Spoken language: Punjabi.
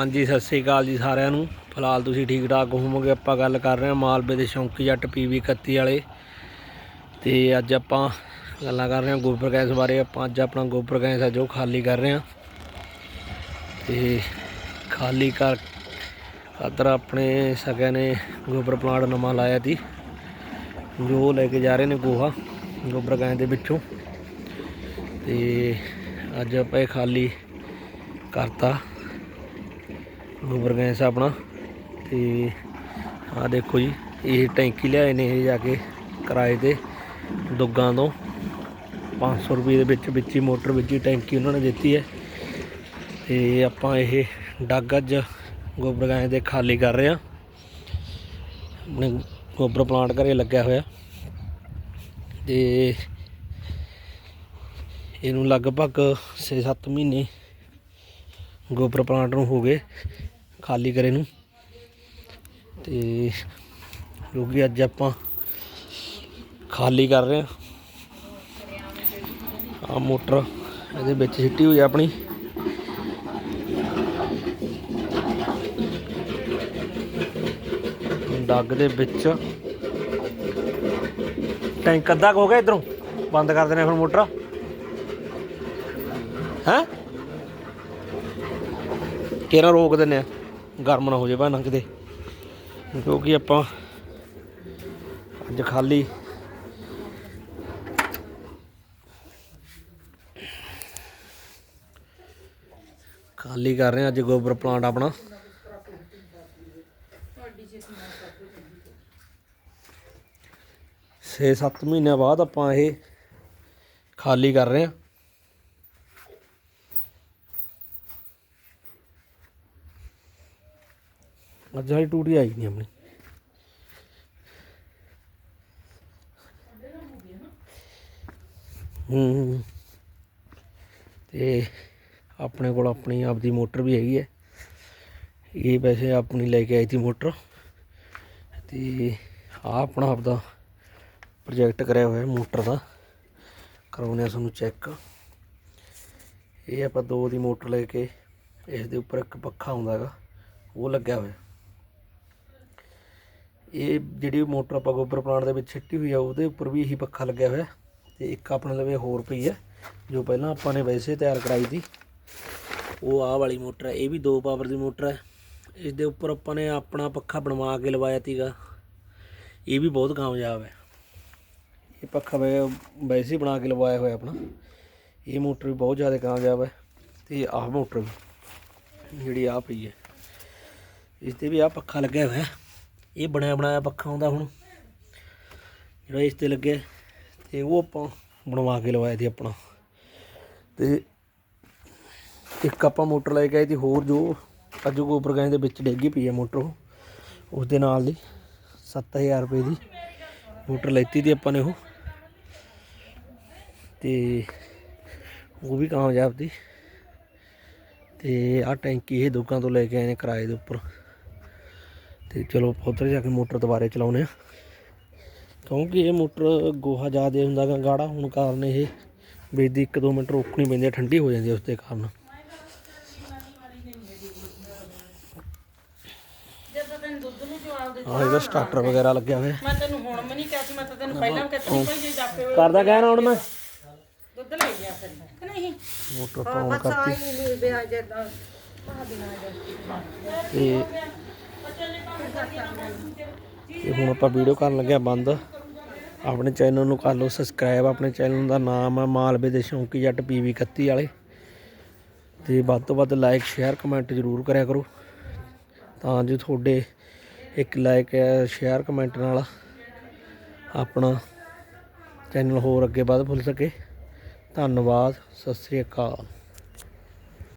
ਹਾਂਜੀ, ਸਤਿ ਸ੍ਰੀ ਅਕਾਲ ਜੀ ਸਾਰਿਆਂ ਨੂੰ। ਫਿਲਹਾਲ ਤੁਸੀਂ ਠੀਕ ਠਾਕ ਹੋਵੋਗੇ, ਆਪਾਂ ਗੱਲ ਕਰ ਰਹੇ ਹਾਂ ਮਾਲਵੇ ਦੇ ਸ਼ੌਂਕੀ ਜੱਟ ਪੀਵੀ 31 ਵਾਲੇ। ਤੇ ਅੱਜ ਆਪਾਂ ਗੱਲਾਂ ਕਰ ਰਹੇ ਹਾਂ ਗੋਬਰ ਗੈਸ ਬਾਰੇ। ਆਪਾਂ ਅੱਜ ਆਪਣਾ ਗੋਬਰ ਗੈਸ ਹੈ ਜੋ ਖਾਲੀ ਕਰ ਰਹੇ ਹਾਂ। ਤੇ ਖਾਲੀ ਕਰ ਖਾਤਰ ਆਪਣੇ ਸਕਿਆਂ ਨੇ ਗੋਬਰ ਪਲਾਂਟ ਨਵਾਂ ਲਾਇਆ ਸੀ। ਜੋ ਲੈ ਕੇ ਜਾ ਰਹੇ ਨੇ ਗੋਹਾ, ਗੋਬਰ ਗੈਸ ਦੇ ਵਿੱਚੋਂ। ਤੇ ਅੱਜ ਆਪਾਂ ਇਹ ਖਾਲੀ ਕਰਤਾ। ਗੋਬਰ ਗੈਸ ਆਪਣਾ। ਤੇ ਆ ਦੇਖੋ ਜੀ, ਇਹ ਟੈਂਕੀ ਲਿਆਏ ਨੇ ਇਹ ਜਾ ਕੇ ਕਿਰਾਏ ਤੇ ਦੁੱਗਾਂ ਤੋਂ 500 ਰੁਪਏ ਦੇ ਵਿੱਚ ਵਿੱਚ ਹੀ ਮੋਟਰ, ਵਿੱਚ ਹੀ ਟੈਂਕੀ ਉਹਨਾਂ ਨੇ ਦਿੱਤੀ ਹੈ। ਤੇ ਆਪਾਂ ਇਹ ਡੱਗ ਅੱਜ ਗੋਬਰ ਗੈਸ ਦੇ ਖਾਲੀ ਕਰ ਰਹੇ ਹਾਂ। ਆਪਣੇ ਗੋਬਰ ਪਲਾਂਟ ਘਰੇ ਲੱਗਿਆ ਹੋਇਆ। ਤੇ ਇਹਨੂੰ ਲਗਭਗ 6-7 ਮਹੀਨੇ ਗੋਬਰ ਪਲਾਂਟ ਨੂੰ ਹੋ ਗਏ, ਖਾਲੀ ਕਰੇ ਨੂੰ। ਤੇ ਕਿਉਂਕਿ ਅੱਜ ਆਪਾਂ ਖਾਲੀ ਕਰ ਰਹੇ ਆ ਆ ਮੋਟਰ ਇਹਦੇ ਵਿੱਚ ਸਿੱਟੀ ਹੋਈ ਆ ਆਪਣੀ। ਡੱਗ ਦੇ ਵਿੱਚ। ਟੈਂਕ ਅੱਧਾ ਕੁ ਹੋ ਗਿਆ ਇਧਰੋਂ। ਬੰਦ ਕਰ ਦੇਣੇ ਹੁਣ ਮੋਟਰ। ਹੈ? ਕਿਹੜਾ ਰੋਕ ਦਿੰਨੇ ਆ। ਗਰਮ ਨਾ ਹੋ ਜਾਏ ਭਾਣਾ ਕਿਤੇ। ਕਿਉਂਕਿ ਆਪਾਂ ਅੱਜ ਖਾਲੀ। ਖਾਲੀ ਕਰ ਰਹੇ ਹਾਂ ਅੱਜ ਗੋਬਰ ਪਲਾਂਟ ਆਪਣਾ। ਛੇ ਸੱਤ ਮਹੀਨਿਆਂ ਬਾਅਦ ਆਪਾਂ ਇਹ ਖਾਲੀ ਕਰ ਰਹੇ ਹਾਂ ਅੱਜ ਵਾਲੀ ਟੂਟੀ ਆਈ ਨਹੀਂ ਆਪਣੀ। ਹੂੰ ਤੇ ਆਪਣੇ ਕੋਲ ਆਪਣੀ ਆਪਦੀ ਮੋਟਰ ਵੀ ਹੈਗੀ ਹੈ। ਇਹ ਵੈਸੇ ਆਪਣੀ ਲੈ ਕੇ ਆਈ ਸੀ ਮੋਟਰ। ਤੇ ਆ ਆਪਣਾ ਆਪਦਾ ਪ੍ਰੋਜੈਕਟ ਕਰਿਆ ਹੋਇਆ ਮੋਟਰ ਦਾ। ਕਰਾਉਂਦੇ ਆ ਤੁਹਾਨੂੰ ਚੈੱਕ ਇਹ ਆਪਾਂ ਦੋ ਦੀ ਮੋਟਰ ਲੈ ਕੇ, ਇਸ ਦੇ ਉੱਪਰ ਇੱਕ ਪੱਖਾ ਆਉਂਦਾ ਹੈਗਾ, ਉਹ ਲੱਗਿਆ ਹੋਇਆ। ਇਹ ਜਿਹੜੀ ਮੋਟਰ ਆਪਾਂ ਗੋਬਰ ਪਲਾਂਟ ਦੇ ਵਿੱਚ ਛਿੱਟੀ ਹੋਈ ਆ, ਉਹਦੇ ਉੱਪਰ ਵੀ ਇਹੀ ਪੱਖਾ ਲੱਗਿਆ ਹੋਇਆ। ਤੇ ਇੱਕ ਆਪਣੇ ਲਵੇ ਹੋਰ ਪਈ ਹੈ ਜੋ ਪਹਿਲਾਂ ਆਪਾਂ ਨੇ ਵੈਸੇ ਤਿਆਰ ਕਰਾਈ ਸੀ। ਉਹ ਆਹ ਵਾਲੀ ਮੋਟਰ ਹੈ ਇਹ ਵੀ ਦੋ ਪਾਵਰ ਦੀ ਮੋਟਰ ਹੈ ਇਸ ਦੇ ਉੱਪਰ ਆਪਾਂ ਨੇ ਆਪਣਾ ਪੱਖਾ ਬਣਵਾ ਕੇ ਲਵਾਇਆ ਸੀਗਾ। ਇਹ ਵੀ ਬਹੁਤ ਕਾਮਯਾਬ ਹੈ। ਇਹ ਪੱਖਾ ਵੈ- ਵੈਸੇ ਹੀ ਬਣਾ ਕੇ ਲਵਾਇਆ ਹੋਇਆ ਆਪਣਾ। ਇਹ ਮੋਟਰ ਵੀ ਬਹੁਤ ਜ਼ਿਆਦਾ ਕਾਮਯਾਬ ਹੈ, ਤੇ ਆਹ ਮੋਟਰ ਵੀ ਜਿਹੜੀ ਆ ਪਈ ਹੈ। ਇਸ ਤੇ ਵੀ ਆ ਪੱਖਾ ਲੱਗਿਆ ਹੋਇਆ। ਇਹ ਬਣਿਆ ਬਣਾਇਆ ਪੱਖਾ ਆਉਂਦਾ ਹੁਣ। ਜਿਹੜਾ ਇਸ ਤੇ ਲੱਗਿਆ, ਤੇ ਉਹ ਆਪਾਂ ਬਣਵਾ ਕੇ ਲਵਾਇਆ ਸੀ ਆਪਣਾ। ਤੇ ਇੱਕ ਆਪਾਂ ਮੋਟਰ ਲੈ ਕੇ ਆਏ ਸੀ, ਹੋਰ ਜੋ ਅੱਜ ਗੋਬਰ ਗੈਸ ਦੇ ਵਿੱਚ ਡਿੱਗੀ ਪਈ ਹੈ ਮੋਟਰ ਉਹ। ਉਸ ਦੇ ਨਾਲ ਦੀ 7000 ਰੁਪਏ ਦੀ ਮੋਟਰ ਲੈਤੀ ਦੀ ਆਪਾਂ ਨੇ ਉਹ। ਤੇ ਉਹ ਵੀ ਕਾਮਯਾਬ ਸੀ। ਤੇ ਆਹ ਟੈਂਕੀ ਇਹ ਦੁਕਾਨ ਤੋਂ ਲੈ ਕੇ ਆਏ ਨੇ ਕਿਰਾਏ ਦੇ ਉੱਪਰ। ਤੇ ਚਲੋ ਉੱਧਰ ਜਾ ਕੇ ਮੋਟਰ ਦੁਬਾਰੇ ਚਲਾਉਨੇ ਆ ਕਿਉਂਕਿ ਇਹ ਮੋਟਰ ਗੋਹਾ ਜ਼ਿਆਦਾ ਹੁੰਦਾ ਗਾ ਗਾੜਾ ਹੋਣ ਕਾਰਨ ਇਹ ਵੇਚਦੀ 1-2 ਮਿੰਟ ਰੋਕਣੀ ਪੈਂਦੀ ਹੈ ਠੰਡੀ ਹੋ ਜਾਂਦੀ ਹੈ ਉਸ ਦੇ ਕਾਰਨ। ਜਦੋਂ ਤੈਨੂੰ ਦੁੱਧ ਨੂੰ ਜਵਾਬ ਦੇ ਆਹ ਇਹਦਾ ਸਟਾਰਟਰ ਵਗੈਰਾ ਲੱਗਿਆ ਹੋਇਆ। ਮੈਂ ਤੈਨੂੰ ਹੁਣ ਵੀ ਨਹੀਂ ਕਿਹਾ ਸੀ ਮੈਂ ਤਾਂ ਤੈਨੂੰ ਪਹਿਲਾਂ ਕਿਹਾ ਸੀ ਭਾਈ ਜੇ ਜਾਪੇ ਹੋਏ ਕਰਦਾ ਕਹਿਣਾ ਹੁਣ ਮੈਂ। ਦੁੱਧ ਲੈ ਗਿਆ ਫਿਰ। ਕਿ ਨਹੀਂ? ਮੋਟਰ on ਕਰਤੀ। ਨਹੀਂ ਬਿਆ ਜਦਾਂ ਤੇ ਤੇ ਹੁਣ ਆਪਾਂ ਵੀਡੀਓ ਕਰਨ ਲੱਗਿਆ ਬੰਦ। ਆਪਣੇ ਚੈਨਲ ਨੂੰ ਕਰ ਲਓ ਸਬਸਕ੍ਰਾਈਬ ਆਪਣੇ ਚੈਨਲ ਦਾ ਨਾਮ ਹੈ ਮਾਲਵੇ ਦੇ ਸ਼ੌਂਕੀ ਜੱਟ ਪੀਵੀ 31 ਵਾਲੇ। ਤੇ ਵੱਧ ਤੋਂ ਵੱਧ ਲਾਈਕ ਸ਼ੇਅਰ ਕਮੈਂਟ ਜ਼ਰੂਰ ਕਰਿਆ ਕਰੋ। ਤਾਂ ਜੋ ਤੁਹਾਡੇ ਇੱਕ ਲਾਈਕ ਸ਼ੇਅਰ ਕਮੈਂਟ ਨਾਲ ਆਪਣਾ ਚੈਨਲ ਹੋਰ ਅੱਗੇ ਵੱਧ ਫੁੱਲ ਸਕੇ। ਧੰਨਵਾਦ, ਸਤਿ ਸ੍ਰੀ ਅਕਾਲ।